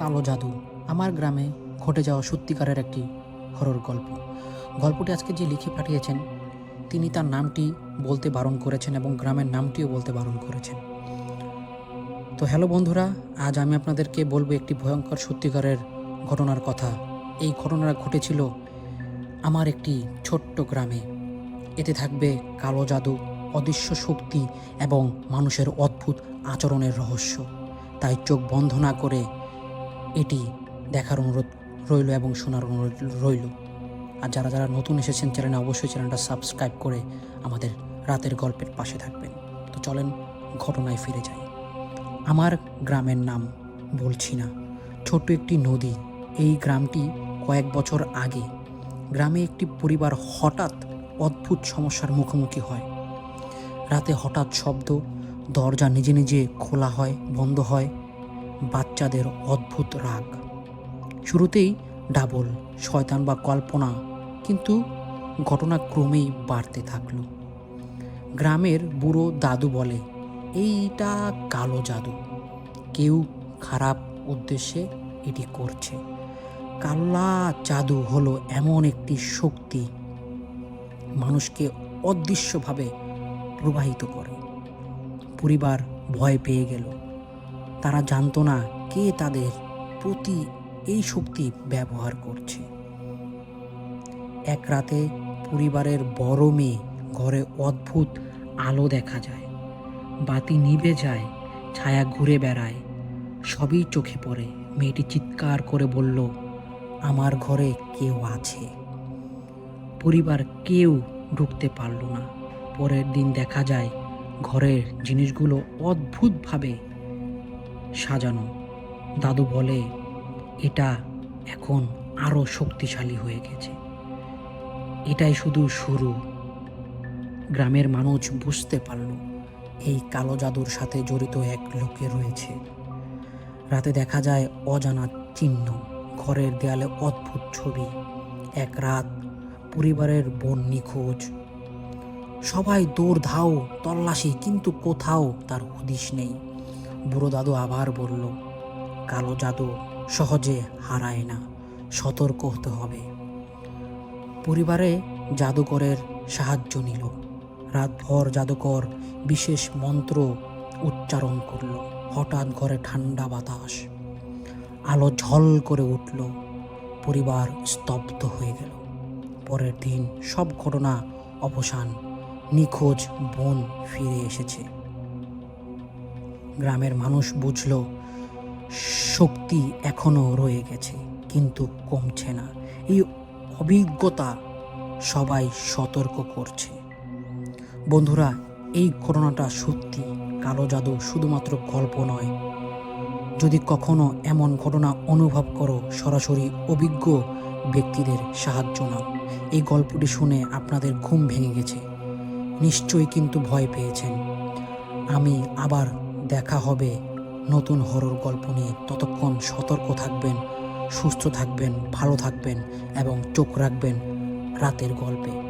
কালো জাদু আমার গ্রামে ঘটে যাওয়া সত্যিকারের একটি হরর গল্প। গল্পটি আজকে যে লিখে পাঠিয়েছেন, তিনি তার নামটি বলতে বারণ করেছেন এবং গ্রামের নামটিও বলতে বারণ করেছেন। তো হ্যালো বন্ধুরা, আজ আমি আপনাদেরকে বলব একটি ভয়ঙ্কর সত্যিকারের ঘটনার কথা। এই ঘটনাটা ঘটেছিল আমার একটি ছোট্ট গ্রামে। এতে থাকবে কালো জাদু, অদৃশ্য শক্তি এবং মানুষের অদ্ভুত আচরণের রহস্য। তাই চোখ বন্ধ না করে এটি দেখার অনুরোধ রইল এবং শোনার অনুরোধ রইল। আর যারা যারা নতুন এসেছেন চ্যানেলে অবশ্যই চ্যানেলটা সাবস্ক্রাইব করে আমাদের রাতের গল্পের পাশে থাকবেন। তো চলেন ঘটনায় ফিরে যাই। আমার গ্রামের নাম বলছি না। ছোট্ট একটি নদী। এই গ্রামটি কয়েক বছর আগে গ্রামে একটি পরিবার হঠাৎ অদ্ভুত সমস্যার মুখোমুখি হয়। রাতে হঠাৎ শব্দ, দরজা নিজে নিজে খোলা হয়, বন্ধ হয় বাচ্চাদের অদ্ভুত রাগ। শুরুতেই ডাবল, শয়তান বা কল্পনা, কিন্তু ঘটনা ক্রমেই বাড়তে থাকল। গ্রামের বুড়ো দাদু বলে, এইটা কালো জাদু। কেউ খারাপ উদ্দেশ্যে এটি করছে। কাল্লা জাদু হলো এমন একটি শক্তি মানুষকে অদৃশ্যভাবে প্রবাহিত করে। পরিবার ভয় পেয়ে গেল। তারা জানতো না কে তাদের প্রতি এই শক্তি ব্যবহার করছে। এক রাতে পরিবারের বড় মেয়ে ঘরে অদ্ভুত আলো দেখা যায়। বাতি নিভে যায়, ছায়া ঘুরে বেড়ায়। সবই চোখে পড়ে। মেয়েটি চিৎকার করে বলল, আমার ঘরে কেউ আছে। পরিবার কেউ ঢুকতে পারল না। পরের দিন দেখা যায়, ঘরের জিনিসগুলো অদ্ভুতভাবে সাজানো। দাদু বলে, এটা এখন আরও শক্তিশালী হয়ে গেছে। এটাই শুধু শুরু। গ্রামের মানুষ বুঝতে পারল, এই কালো জাদুর সাথে জড়িত এক লোকে রয়েছে। রাতে দেখা যায় অজানা চিহ্ন, ঘরের দেয়ালে অদ্ভুত ছবি, এক রাত পরিবারের বোন নিখোঁজ। সবাই দৌড় ধাও তল্লাশি, কিন্তু কোথাও তার হদিশ নেই। বুড়ো দাদু আবার বলল, কালো জাদু সহজে হারায় না, সতর্ক হতে হবে। পরিবারে জাদুকরের সাহায্য নিল। রাতভর জাদুকর বিশেষ মন্ত্র উচ্চারণ করল। হঠাৎ ঘরে ঠান্ডা বাতাস। আলো ঝল করে উঠল। পরিবার স্তব্ধ হয়ে গেল। পরের দিন সব ঘটনা অবসান। নিখোঁজ বোন ফিরে এসেছে। গ্রামের মানুষ বুঝল, শক্তি এখনও রয়ে গেছে, কিন্তু কমছে না। এই অভিজ্ঞতা সবাই সতর্ক করছে। বন্ধুরা, এই ঘটনাটা সত্যি। কালো জাদু শুধুমাত্র গল্প নয়। যদি কখনো এমন ঘটনা অনুভব করো, সরাসরি অভিজ্ঞ ব্যক্তিদের সাহায্য নাও। এই গল্পটি শুনে আপনাদের ঘুম ভেঙে গেছে। নিশ্চয়ই কিন্তু ভয় পেয়েছেন। আমি আবার দেখা হবে। নতুন হরর গল্প নিয়ে ততক্ষণ সতর্ক থাকবেন, সুস্থ থাকবেন, ভালো থাকবেন এবং চোখ রাখবেন রাতের গল্পে।